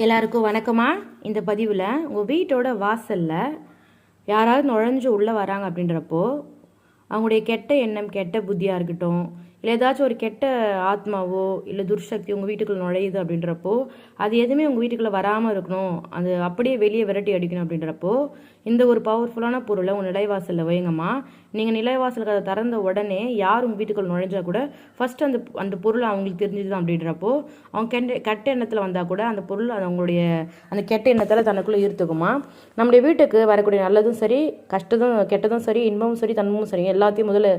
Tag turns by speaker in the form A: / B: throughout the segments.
A: எல்லாருக்கும் வணக்கமா? இந்த பதிவில் உங்கள் வீட்டோட வாசலில் யாராவது நுழைஞ்சு உள்ளே வராங்க அப்படின்றப்போ அவங்களுடைய கெட்ட எண்ணம் கெட்ட புத்தியாக இருக்கட்டும் இல்லை ஏதாச்சும் ஒரு கெட்ட ஆத்மாவோ இல்லை துர்சக்தி உங்கள் வீட்டுக்குள்ள நுழையுது அப்படின்றப்போ அது எதுவுமே உங்கள் வீட்டுக்குள்ளே வராமல் இருக்கணும். அது அப்படியே வெளியே விரட்டி அடிக்கணும் அப்படின்றப்போ இந்த ஒரு பவர்ஃபுல்லான பொருளை உங்கள் நிலைவாசலில் வைங்கம்மா. நீங்கள் நிலைவாசலுக்கு அதை திறந்த உடனே யார் உங்கள் வீட்டுக்குள் நுழைஞ்சா கூட ஃபர்ஸ்ட் அந்த அந்த பொருள் அவங்களுக்கு தெரிஞ்சது அப்படின்றப்போ அவங்க கெட்ட கெட்ட எண்ணத்தில் வந்தால் கூட அந்த பொருள் அது அவங்களுடைய அந்த கெட்ட எண்ணத்தில் தனக்குள்ளே ஈர்த்துக்குமா. நம்முடைய வீட்டுக்கு வரக்கூடிய நல்லதும் சரி கஷ்டதும் கெட்டதும் சரி இன்பமும் சரி தன்மமும் சரி எல்லாத்தையும் முதல்ல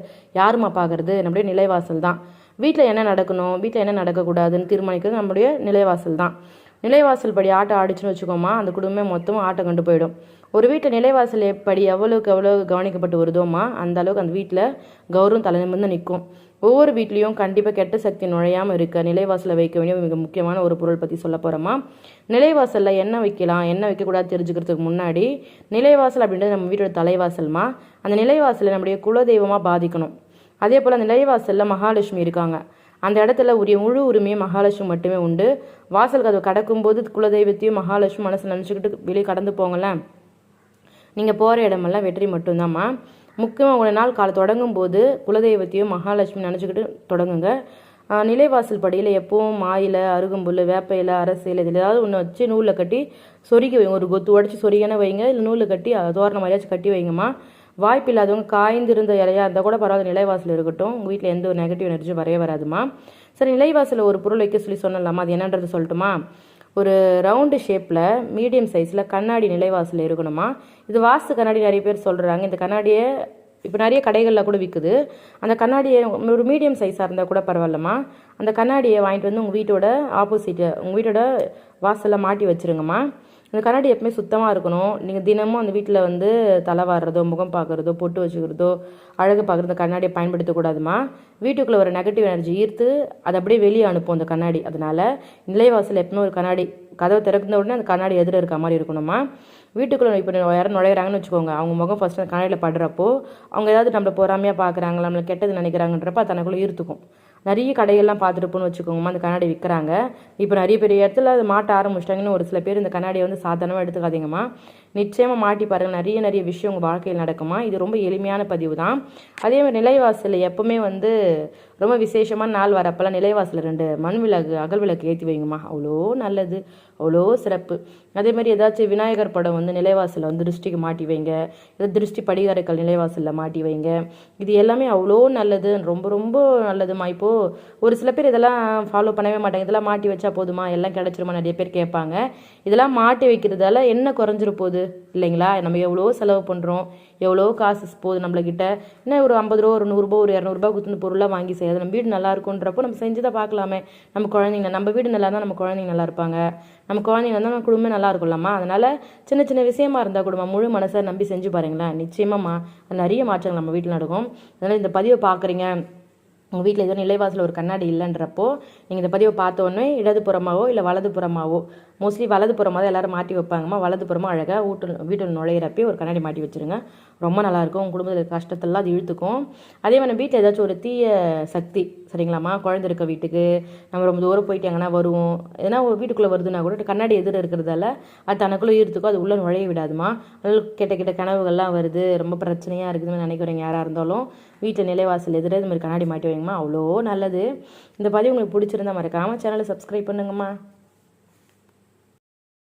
A: யாருமா பார்க்கறது? நம்முடைய நிலைவாசல் தான் வீட்டில் என்ன நடக்கணும் வீட்டில் என்ன நடக்கக்கூடாதுன்னு தீர்மானிக்கிறது நம்முடைய நிலைவாசல் தான் நிலைவாசல் படி ஆட்டம் ஆடிச்சுன்னு வச்சுக்கோமா அந்த குடும்பமே மொத்தமும் ஆட்டம் கண்டு போயிடும். ஒரு வீட்டில் நிலைவாசல் எப்படி எவ்வளோக்கு எவ்வளோ கவனிக்கப்பட்டு வருதோமா அந்த அளவுக்கு அந்த வீட்டில் கௌரவம் தலைநிமிர்ந்து நிற்கும். ஒவ்வொரு வீட்லேயும் கண்டிப்பாக கெட்ட சக்தி நுழையாமல் இருக்க நிலைவாசலை வைக்க வேண்டிய மிக முக்கியமான ஒரு பொருள் பற்றி சொல்ல போகிறோமா நிலைவாசலில் என்ன வைக்கலாம் என்ன வைக்கக்கூடாது தெரிஞ்சுக்கிறதுக்கு முன்னாடி நிலைவாசல் அப்படின்றது நம்ம வீட்டோட தலைவாசல்மா? அந்த நிலைவாசலை நம்முடைய குலதெய்வமாக பாதிக்கணும். அதே போல் நிலைவாசலில் மகாலட்சுமி இருக்காங்க. அந்த இடத்துல உரிய முழு உரிமையை மகாலட்சுமி மட்டுமே உண்டு. வாசல் கதவு கடக்கும்போது குலதெய்வத்தையும் மகாலட்சுமி மனசு நினச்சிக்கிட்டு வெளியே கடந்து போங்களேன் நீங்கள் போகிற இடமெல்லாம் வெற்றி மட்டும்தாம்மா. முக்கியமாக ஒரு நாள் காலை தொடங்கும் போது குலதெய்வத்தையும் மகாலட்சுமி நினச்சிக்கிட்டு தொடங்குங்க. நிலைவாசல் படியில் எப்பவும் மாயில அருகம்புல் வேப்ப அரசியல் இதில் ஏதாவது ஒன்று வச்சு நூலில் கட்டி சொருகி வைங்க. ஒரு கொத்து உடச்சி சொருகின வைங்க. இல்லை நூலில் கட்டி தோரண மாதிரியாச்சும் கட்டி வைங்கம்மா. வாய்ப்பு இல்லாதவங்க காய்ந்திருந்த இலையா இருந்தால் கூட பரவாயில்ல நிலைவாசல் இருக்கட்டும். உங்கள் வீட்டில் எந்த ஒரு நெகட்டிவ் எனர்ஜியும் வரவே வராதுமா. சரி நிலைவாசலில் ஒரு பொருள் வைக்க சொல்லி சொன்னலாமா? அது என்னன்றது சொல்லட்டுமா? ஒரு ரவுண்டு ஷேப்பில் மீடியம் சைஸில் கண்ணாடி நிலைவாசல் இருக்கணுமா? இது வாஸ்து கண்ணாடி நிறைய பேர் சொல்கிறாங்க இந்த கண்ணாடியை இப்போ நிறைய கடைகளில் கூட விற்குது அந்த கண்ணாடியை ஒரு மீடியம் சைஸாக இருந்தால் கூட பரவாயில்லம்மா. அந்த கண்ணாடியை வாங்கிட்டு வந்து உங்கள் வீட்டோட ஆப்போசிட்டு உங்கள் வீட்டோட வாசலில் மாட்டி வச்சுருங்கம்மா. இந்த கண்ணாடி எப்பவுமே சுத்தமாக இருக்கணும். நீங்கள் தினமும் அந்த வீட்டில் வந்து தலை வாடுறதோ முகம் பார்க்குறதோ பொட்டு வச்சுக்கிறதோ அழகு பார்க்குறதோ கண்ணாடியை பயன்படுத்தக்கூடாதுமா வீட்டுக்குள்ளே ஒரு நெகட்டிவ் எனர்ஜி ஈர்த்து அதை அப்படியே வெளியே அனுப்பும் அந்த கண்ணாடி. அதனால நிலைவாசல் எப்பவுமே ஒரு கண்ணாடி. கதவை திறந்த உடனே அந்த கண்ணாடி எதிர இருக்க மாதிரி இருக்கணுமா வீட்டுக்குள்ளே இப்போ யாரும் நுழையிறாங்கன்னு வச்சுக்கோங்க. அவங்க முகம் ஃபஸ்ட்டு அந்த கண்ணாடியில் படுறப்போ அவங்க ஏதாவது நம்மளை பொறாமையாக பார்க்குறாங்க நம்மளை கெட்டது நினைக்கிறாங்கன்றப்ப அது தனக்குள்ளே ஈர்த்துக்கும். நிறைய கடைகள்லாம் பார்த்துருப்போன்னு வச்சுக்கோங்கம்மா அந்த கண்ணாடி விற்கிறாங்க இப்போ நிறைய பெரிய இடத்துல அது மாட்ட ஆரம்பிச்சிட்டாங்கன்னு ஒரு சில பேர் இந்த கண்ணாடியை வந்து சாதாரணமாக எடுத்துக்காதீங்கம்மா. நிச்சயமாக மாட்டி பாருங்கள் நிறைய நிறைய விஷயம் உங்கள் வாழ்க்கையில் நடக்குமா? இது ரொம்ப எளிமையான பதிவு தான். அதே மாதிரி நிலைவாசலில் எப்போவுமே வந்து ரொம்ப விசேஷமான நாள் வரப்பெல்லாம் நிலைவாசலில் ரெண்டு மண் விளக்கு அகல் விளக்கு ஏற்றி வைங்கம்மா. அவ்வளோ நல்லது. அவ்வளோ சிறப்பு. அதே மாதிரி ஏதாச்சும் விநாயகர் படம் வந்து நிலைவாசலில் வந்து திருஷ்டிக்கு மாட்டி வைங்க. ஏதாவது திருஷ்டி படிகாரக்கல் நிலைவாசலில் மாட்டி வைங்க. இது எல்லாமே அவ்வளோ நல்லது. ரொம்ப ரொம்ப நல்லதுமா இப்போது ஒரு சில பேர் இதெல்லாம் ஃபாலோ பண்ணவே மாட்டாங்க. இதெல்லாம் மாட்டி வச்சா போதுமா? எல்லாம் கிடச்சிருமா? நிறைய பேர் கேட்பாங்க. இதெல்லாம் மாட்டி வைக்கிறதால என்ன குறைஞ்சிரு போகுது இல்லைங்களா? நம்ம எவ்வளோ செலவு பண்ணுறோம் எவ்வளோ காசு போகுது நம்மளக்கிட்ட என்ன ஒரு ஐம்பது ரூபா ஒரு நூறுரூபா ஒரு இரநூறுபா கொடுத்து பொருளாக வாங்கி செய்யாது நம்ம வீடு நல்லா இருக்குன்றப்போ நம்ம செஞ்சு தான் பார்க்கலாமே. நம்ம குழந்தைங்க நம்ம வீடு நல்லா இருந்தால் நம்ம குழந்தைங்க நல்லா இருப்பாங்க. நம்ம குழந்தைங்க இருந்தால் நம்ம குடும்பம் நல்லா இருக்கும்லம்மா அதனால் சின்ன சின்ன விஷயமா இருந்தால் குடும்பம் முழு மனசை நம்பி செஞ்சு பாருங்களேன். நிச்சயமாம்மா நிறைய மாற்றங்கள் நம்ம வீட்டில் நடக்கும். அதனால் இந்த பதிவை பார்க்குறீங்க. உங்கள் வீட்டில் ஏதோ நிலைவாசல் ஒரு கண்ணாடி இல்லைன்றப்போ நீங்கள் இந்த பதிவை பார்த்த உடனே இடதுபுறமாவோ இல்லை வலதுபுறமாவோ மோஸ்ட்லி வலதுபுறமாக தான் எல்லோரும் மாட்டி வைப்பாங்கம்மா. வலது புறமாக அழகாக வீட்டு வீட்டில் நுழையிறப்பே ஒரு கண்ணாடி மாட்டி வச்சுருங்க. ரொம்ப நல்லாயிருக்கும். உங்கள் குடும்பத்தில் கஷ்டத்தெல்லாம் அது இழுத்துக்கும். அதே மாதிரி வீட்டில் ஏதாச்சும் ஒரு தீய சக்தி சரிங்களாம்மா? குழந்தை இருக்க வீட்டுக்கு நம்ம ரொம்ப தூரம் போயிட்டாங்கன்னா வருவோம். எதனா ஒரு வீட்டுக்குள்ளே வருதுன்னா கூட கண்ணாடி எதிர இருக்கிறதால அது தனக்குள்ளே ஈர்த்துக்கும். அது உள்ளே நுழைய விடாதுமா அதில் கெட்ட கெட்ட கனவுகள்லாம் வருது. ரொம்ப பிரச்சனையாக இருக்குதுன்னு நினைக்கிறவங்க யாராக இருந்தாலும் வீட்டில் நிலைவாசல் எதிர இது மாதிரி கண்ணாடி மாட்டி வைங்கம்மா. அவ்வளோ நல்லது. இந்த பதிவு உங்களுக்கு பிடிச்சிருந்தா மறக்காமல் சேனலை சப்ஸ்கிரைப் பண்ணுங்கம்மா.